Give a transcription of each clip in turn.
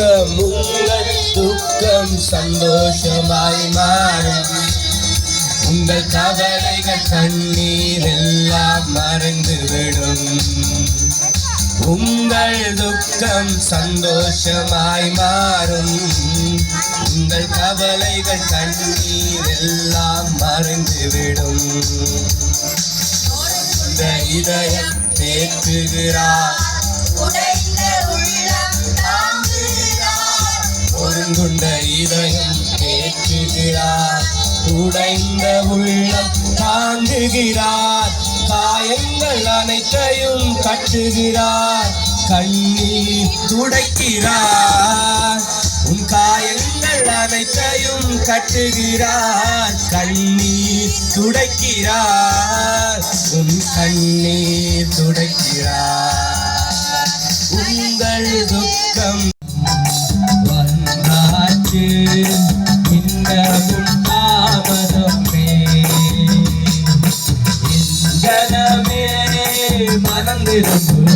துக்கம் உங்கள் துக்கம் சந்தோஷமாய் மாறும். உங்கள் கவலைகள் கண்ணீர் எல்லாம் மறைந்துவிடும். உங்கள் துக்கம் சந்தோஷமாய் மாறும். உங்கள் கவலைகள் கண்ணீர் எல்லாம் மறைந்துவிடும். இந்த இதயம் தேற்றுகிறார் ஒருங்குண்ட இதயம் தேற்றுகிறார் உடைந்த உள்ளம் தாங்குகிறார். காயங்கள் அனைத்தையும் கட்டுகிறார். கண்ணீர் துடைக்கிறார். உன் காயங்கள் அனைத்தையும் கட்டுகிறார். கண்ணீர் துடைக்கிறார். உன் கண்ணீர் துடைக்கிறார். உங்கள் மறந்திரும்பு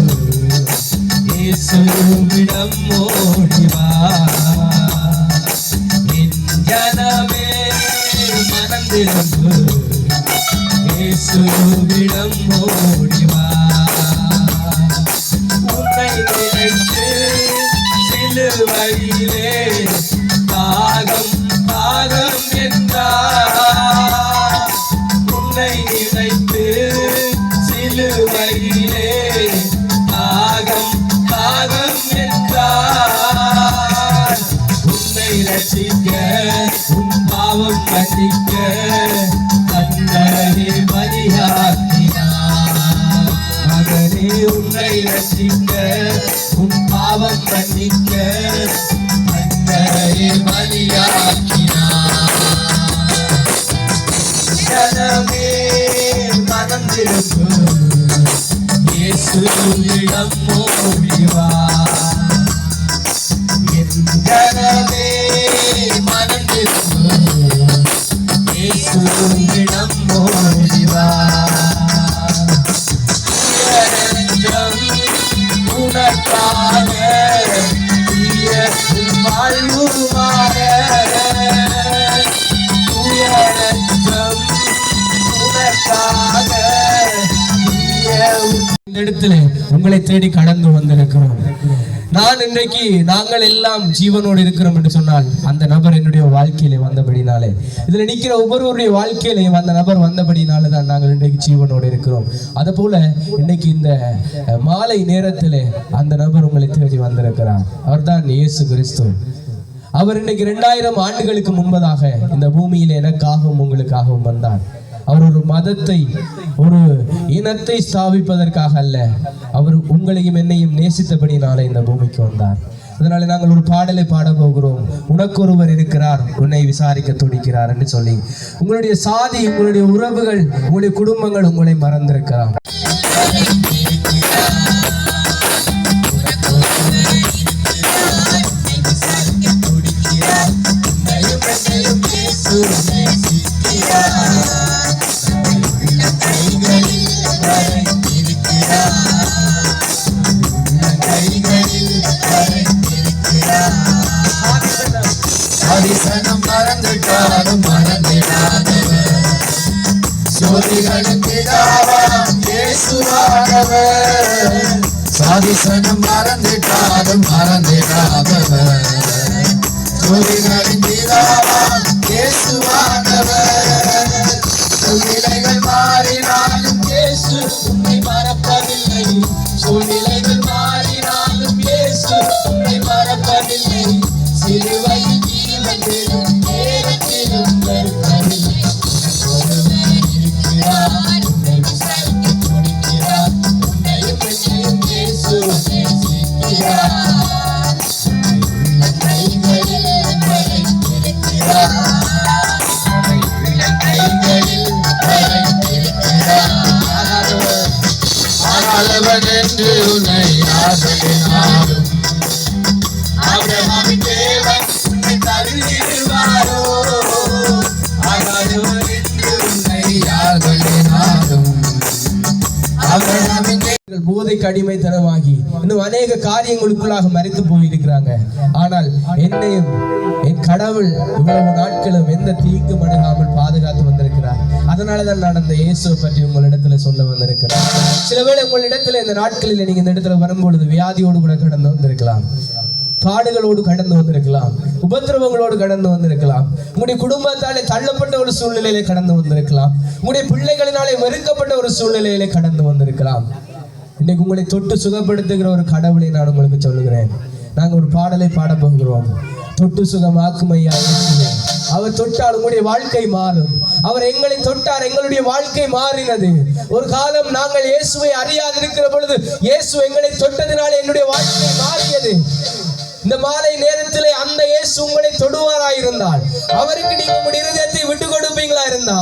ஓடிவா. ஜனமே மறந்திரும்பு இயேசுவிடம் ஓடிவா. உன்னை நினைத்து சிலுவையிலே ரசிக்க உன் பாவம் மன்னிக்க தன்னை மகனே உன்னை ரசிக்க உன் பாவம் மன்னிக்க தன்னை பலியாக்கினார் ஜனமே மனம் திரும்பு இயேசுவிடம் ஓடிவா. என் இயேசுவிடம் ஓடிவா உயரற்றம் வாழ்வுமாக இந்த இடத்துல உங்களை தேடி கடந்து வந்திருக்கிறோம். நான் இன்றைக்கு நாங்கள் எல்லாம் ஜீவனோடு இருக்கிறோம் என்று சொன்னால் அந்த நபர் என்னுடைய வாழ்க்கையிலே வந்தபடினாலே. இதில் நிற்கிற ஒவ்வொருவருடைய வாழ்க்கையிலே அந்த நபர் வந்தபடினாலே தான் நாங்கள் இன்றைக்கு ஜீவனோடு இருக்கிறோம். அதை போல இன்னைக்கு இந்த மாலை நேரத்திலே அந்த நபர் உங்களை தேடி வந்திருக்கிறார். அவர்தான் இயேசு கிறிஸ்து. அவர் இன்னைக்கு ரெண்டாயிரம் ஆண்டுகளுக்கு முன்பதாக இந்த பூமியில் எனக்காகவும் உங்களுக்காகவும் வந்தார். அவர் ஒரு மதத்தை ஒரு இனத்தை ஸ்தாபிப்பதற்காக அல்ல. அவர் உங்களையும் என்னையும் நேசித்தபடி நாளை இந்த பூமிக்கு வந்தார். அதனால நாங்கள் ஒரு பாடலை பாட போகிறோம். உனக்கு ஒருவர் இருக்கிறார் உன்னை விசாரிக்க துடிக்கிறார் என்று சொல்லி. உங்களுடைய சாதி உங்களுடைய உறவுகள் உங்களுடைய குடும்பங்கள் உங்களை மறந்திருக்கலாம். யாரும் மறந்திடாதவர். சோதிகளின் இயேசுவானவர். சாதிசனம் மறந்துட்டாலும் மறந்திடாதவர். சோதிகளின் பிதாவாம் இயேசுவானவர். ஆளவன் என்று உன்னை ஆசையினாலும். தேவன் தருகிறாரோ என்று உன்னை போதைக்கு அடிமைத்தனமாகி இன்னும் அநேக காரியங்களுக்குள்ளாக மறைத்து போயிருக்கிறாங்க. ஆனால் என்னையும் என் கடவுள் இவ்வளவு நாட்களும் எந்த தீங்கும் அடையாமல் பாதுகாத்து அதனால தான் நான் அந்த இயேசுவை பற்றி உங்களிடத்துல சொல்ல வந்திருக்கிறேன். சில வேளை உங்களிடத்துல இந்த நாட்களில் நீங்க இந்த இடத்துல வரும்பொழுது வியாதியோடு கூட கடந்து வந்திருக்கலாம். பாடுகளோடு கடந்து வந்திருக்கலாம். உபத்திரவங்களோடு கடந்து வந்திருக்கலாம். உங்களுடைய குடும்பத்தாலே தள்ளப்பட்ட ஒரு சூழ்நிலையிலே கடந்து வந்திருக்கலாம். உங்களுடைய பிள்ளைகளினாலே வெறுக்கப்பட்ட ஒரு சூழ்நிலையிலே கடந்து வந்திருக்கலாம். இன்னைக்கு உங்களை தொட்டு சுகப்படுத்துகிற ஒரு கடவுளை நான் உங்களுக்கு சொல்லுகிறேன். நாங்கள் ஒரு பாடலை பாட போகிறோம். தொட்டு சுகம் ஐயா அவர் தொட்டால் உங்களுடைய வாழ்க்கை மாறும். அவர் எங்களை தொட்டார் எங்களுடைய வாழ்க்கை மாறினது. ஒரு காலம் நாங்கள் இயேசுவை அறியாதிருக்கிற பொழுது இயேசு எங்களை தொட்டதினால் என்னுடைய வாழ்க்கை மாறியது. இந்த மாலை நேரத்திலே அந்த இயேசு உங்களை தொடுவாராயிருந்தால் அவருக்கு நீங்க உங்களுடைய இருதயத்தை விட்டு கொடுப்பீங்களா இருந்தா?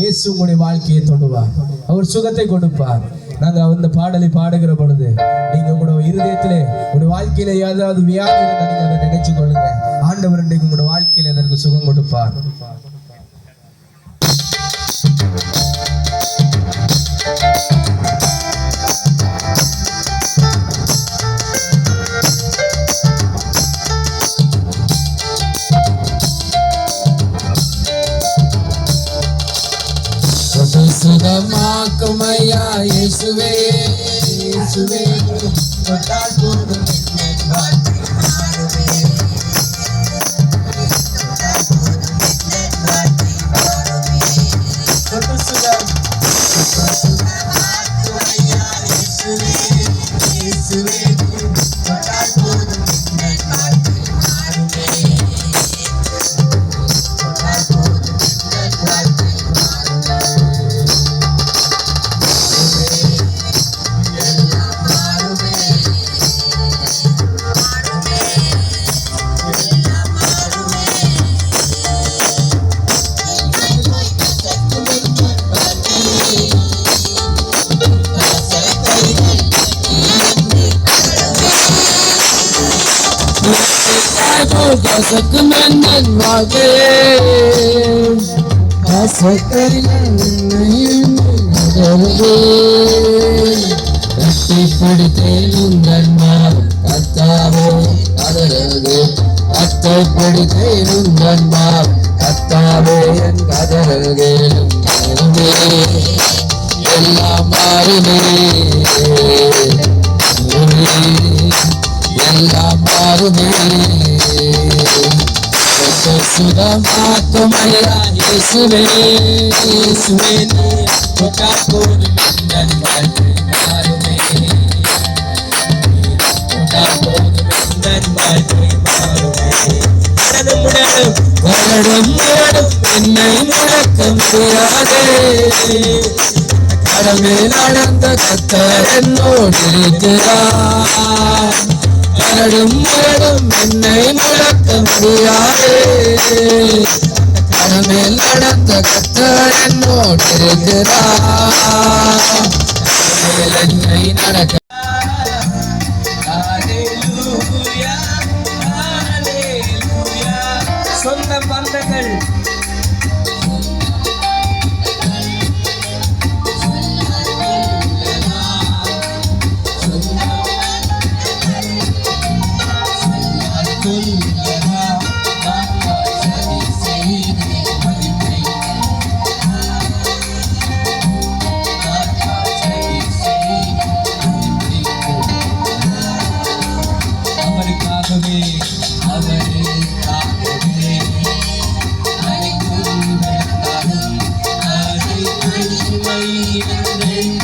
இயேசு உங்களுடைய வாழ்க்கையை தொடுவார். அவர் சுகத்தை கொடுப்பார். நாங்க அந்த பாடலை பாடுகிற பொழுது நீங்க உங்களோட இருதயத்திலே உங்களுடைய வாழ்க்கையில ஏதாவது வியாதி இருந்தா நீங்க அதை நினைச்சு கொள்ளுங்க. ஆண்டவர் இன்றைக்கு உங்களோட வாழ்க்கையில அதற்கு சுகம் கொடுப்பார். தொட்டு சுகமாக்கும் ஐயா இயேசுவே இயேசுவே தொட்டால் கசக்கு மன்னன் வாழ்க்கையே கட்டி பிடித்தேன் உங்கள் மாவு கதறது கத்தை பிடித்தேன் உங்கள் கத்தாவே என் எல்லாம் மாறுமே. எல்லாம் மாறுமே சுகமாக்கும் ஐயா இயேசுவே இயேசுவே நீ மாறுமே மாறுமே என்னை முடியாதே கடமே நடந்த கத்தர் என்னோடு இருக்கிறார். கரடும் முரடும் என்னை முழக்க முடியாதே. கடமே நடந்த கத்தர் என்னோடு இருக்கிறார். என்னை நடக்க சொந்த பந்தங்கள் அனைத்தும்